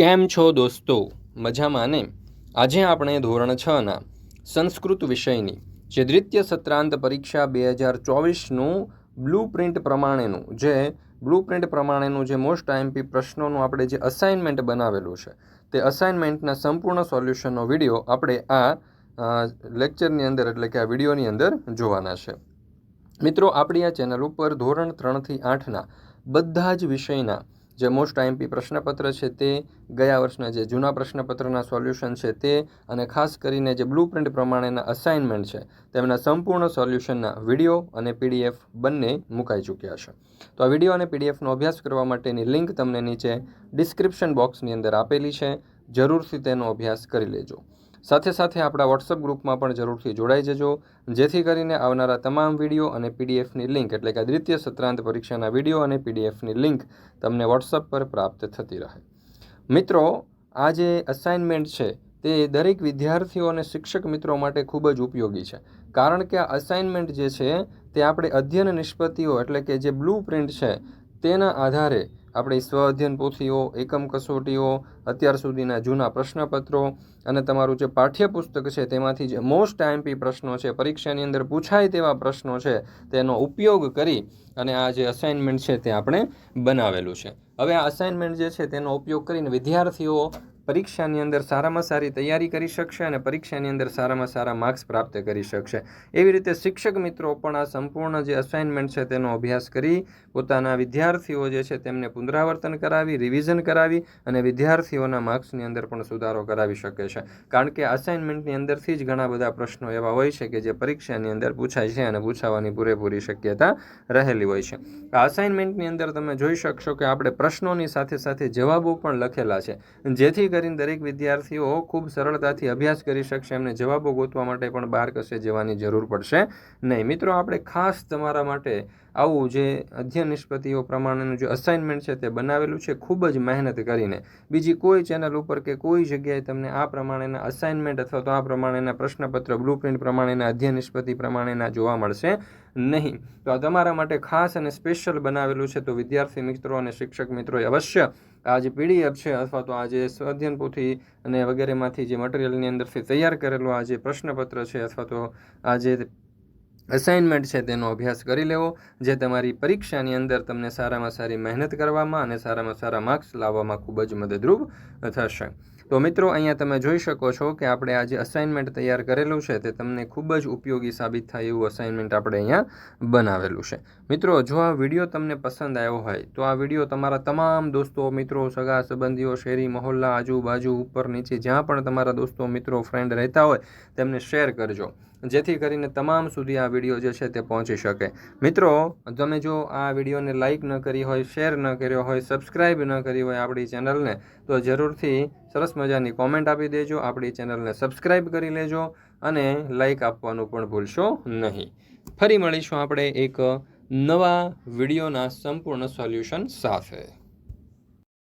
કેમ છો દોસ્તો? મજામાં ને? આજે આપણે ધોરણ છના સંસ્કૃત વિષયની જે દ્વિતીય સત્રાંત પરીક્ષા બે હજાર ચોવીસનું બ્લુ પ્રિન્ટ પ્રમાણેનું, જે બ્લુ પ્રિન્ટ પ્રમાણેનું જે મોસ્ટ આઈએમપી પ્રશ્નોનું આપણે જે અસાઇનમેન્ટ બનાવેલું છે, તે અસાઇનમેન્ટના સંપૂર્ણ સોલ્યુશનનો વીડિયો આપણે આ લેક્ચરની અંદર એટલે કે આ વિડીયોની અંદર જોવાના છે. મિત્રો, આપણી આ ચેનલ ઉપર ધોરણ ત્રણથી આઠના બધા જ વિષયના જે મોસ્ટ આઈએમપી પ્રશ્નપત્ર છે તે ગયા વર્ષના જે જૂના પ્રશ્નપત્રના સોલ્યુશન છે તે અને ખાસ કરીને જે બ્લુ પ્રિન્ટ પ્રમાણેના અસાઇનમેન્ટ છે તેમના સંપૂર્ણ સોલ્યુશનના વીડિયો અને પીડીએફ બંને મુકાઈ ચૂક્યા છે. તો આ વીડિયો અને પીડીએફનો અભ્યાસ કરવા માટેની લિંક તમને નીચે ડિસ્ક્રિપ્શન બોક્સની અંદર આપેલી છે. જરૂરથી તેનો અભ્યાસ કરી લેજો. સાથે સાથે આપણા વોટ્સઅપ ગ્રુપમાં પણ જરૂરથી જોડાઈ જજો, જેથી કરીને આવનારા તમામ વીડિયો અને પીડીએફની લિંક એટલે કે દ્વિતીય સત્રાંત પરીક્ષાના વીડિયો અને પીડીએફની લિંક તમને વોટ્સઅપ પર પ્રાપ્ત થતી રહે. મિત્રો, આ જે અસાઇનમેન્ટ છે, તે દરેક વિદ્યાર્થીઓ અને શિક્ષક મિત્રો માટે ખૂબ જ ઉપયોગી છે. કારણ કે આ અસાઇનમેન્ટ જે છે, તે આપણે અધ્યયન નિષ્પત્તિઓ એટલે કે જે બ્લુ પ્રિન્ટ છે, તેના આધારે આપણી સ્વ અધ્યયન પોથીઓ, એકમ કસોટીઓ, અત્યાર સુધીના જૂના પ્રશ્નપત્રો અને તમારું જે પાઠ્યપુસ્તક છે તેમાંથી જે મોસ્ટ આઈએમપી પ્રશ્નો છે, પરીક્ષાની અંદર પૂછાય તેવા પ્રશ્નો છે, તેનો ઉપયોગ કરી અને આ જે અસાઇનમેન્ટ છે તે આપણે બનાવેલું છે. હવે આ અસાઇનમેન્ટ જે છે તેનો ઉપયોગ કરીને વિદ્યાર્થીઓ પરીક્ષાની અંદર સારામાં સારી તૈયારી કરી શકશે અને પરીક્ષાની અંદર સારામાં સારા માર્ક્સ પ્રાપ્ત કરી શકશે. એવી રીતે શિક્ષક મિત્રો પણ આ સંપૂર્ણ જે અસાઇનમેન્ટ છે તેનો અભ્યાસ કરી પોતાના વિદ્યાર્થીઓ જે છે તેમને પુનરાવર્તન કરાવી રિવિઝન કરાવી અને વિદ્યાર્થીઓના માર્ક્સની અંદર પણ સુધારો કરાવી શકે છે. કારણ કે અસાઇનમેન્ટની અંદરથી જ ઘણા બધા પ્રશ્નો એવા હોય છે કે જે પરીક્ષાની અંદર પૂછાય છે અને પૂછાવાની પૂરેપૂરી શક્યતા રહેલી હોય છે. આ અસાઇનમેન્ટની અંદર તમે જોઈ શકશો કે આપણે પ્રશ્નોની સાથે સાથે જવાબો પણ લખેલા છે. જેથી કરીને દરેક વિદ્યાર્થીઓ ખૂબ સરળતાથી અભ્યાસ કરી શકશે, એમને જવાબો ગોતવા માટે પણ બહાર કશે જવાની જરૂર પડશે નહીં. મિત્રો, આપણે ખાસ તમારા માટે આવું જે અધ્યયન નિષ્પતિઓ પ્રમાણેનું જે અસાઇનમેન્ટ છે તે બનાવેલું છે, ખૂબ જ મહેનત કરીને. બીજી કોઈ ચેનલ ઉપર કે કોઈ જગ્યાએ તમને આ પ્રમાણેના અસાઇનમેન્ટ અથવા તો આ પ્રમાણેના પ્રશ્નપત્ર બ્લુપ્રિન્ટ પ્રમાણેના અધ્યયન નિષ્પત્તિ પ્રમાણેના જોવા મળશે નહીં. તો આ તમારા માટે ખાસ અને સ્પેશિયલ બનાવેલું છે, તો વિદ્યાર્થી મિત્રો અને શિક્ષક મિત્રોએ અવશ્ય આ જે પીડીએફ છે અથવા તો આ જે અધ્યયન પોથી અને વગેરેમાંથી જે મટીરિયલની અંદરથી તૈયાર કરેલો આ જે પ્રશ્નપત્ર છે અથવા તો આ જે અસાઇનમેન્ટ છે તેનો અભ્યાસ કરી લેવો, જે તમારી પરીક્ષાની અંદર તમને સારામાં સારી મહેનત કરવામાં અને સારામાં સારા માર્ક્સ લાવવામાં ખૂબ જ મદદરૂપ થશે. તો મિત્રો, અહીંયા તમે જોઈ શકો છો કે આપણે આ જે અસાઇનમેન્ટ તૈયાર કરેલું છે તે તમને ખૂબ જ ઉપયોગી સાબિત થાય એવું અસાઇનમેન્ટ આપણે અહીંયા બનાવેલું છે. મિત્રો, જો આ વીડિયો તમને પસંદ આવ્યો હોય, તો આ વીડિયો તમારા તમામ દોસ્તો, મિત્રો, સગા, સંબંધીઓ, શેરી, મહોલ્લા, આજુબાજુ, ઉપર, નીચે, જ્યાં પણ તમારા દોસ્તો, મિત્રો ફ્રેન્ડ રહેતા હોય, તેમને શેર કરજો. જેથી કરીને તમામ સુધી આ વીડિયો જે છે તે પહોંચી શકે. મિત્રો, તમે જો આ વિડીયોને લાઇક ન કરી હોય શેર ન કર્યો હોય સબસ્ક્રાઈબ ન કરી હોય આપણી ચેનલને, તો જરૂરથી સરસ મજાની કોમેન્ટ આપી દેજો, આપણી ચેનલને સબસ્ક્રાઈબ કરી લેજો અને લાઇક આપવાનું પણ ભૂલશો નહીં. ફરી મળીશું આપણે એક નવા વિડીયોના સંપૂર્ણ સોલ્યુશન સાથે.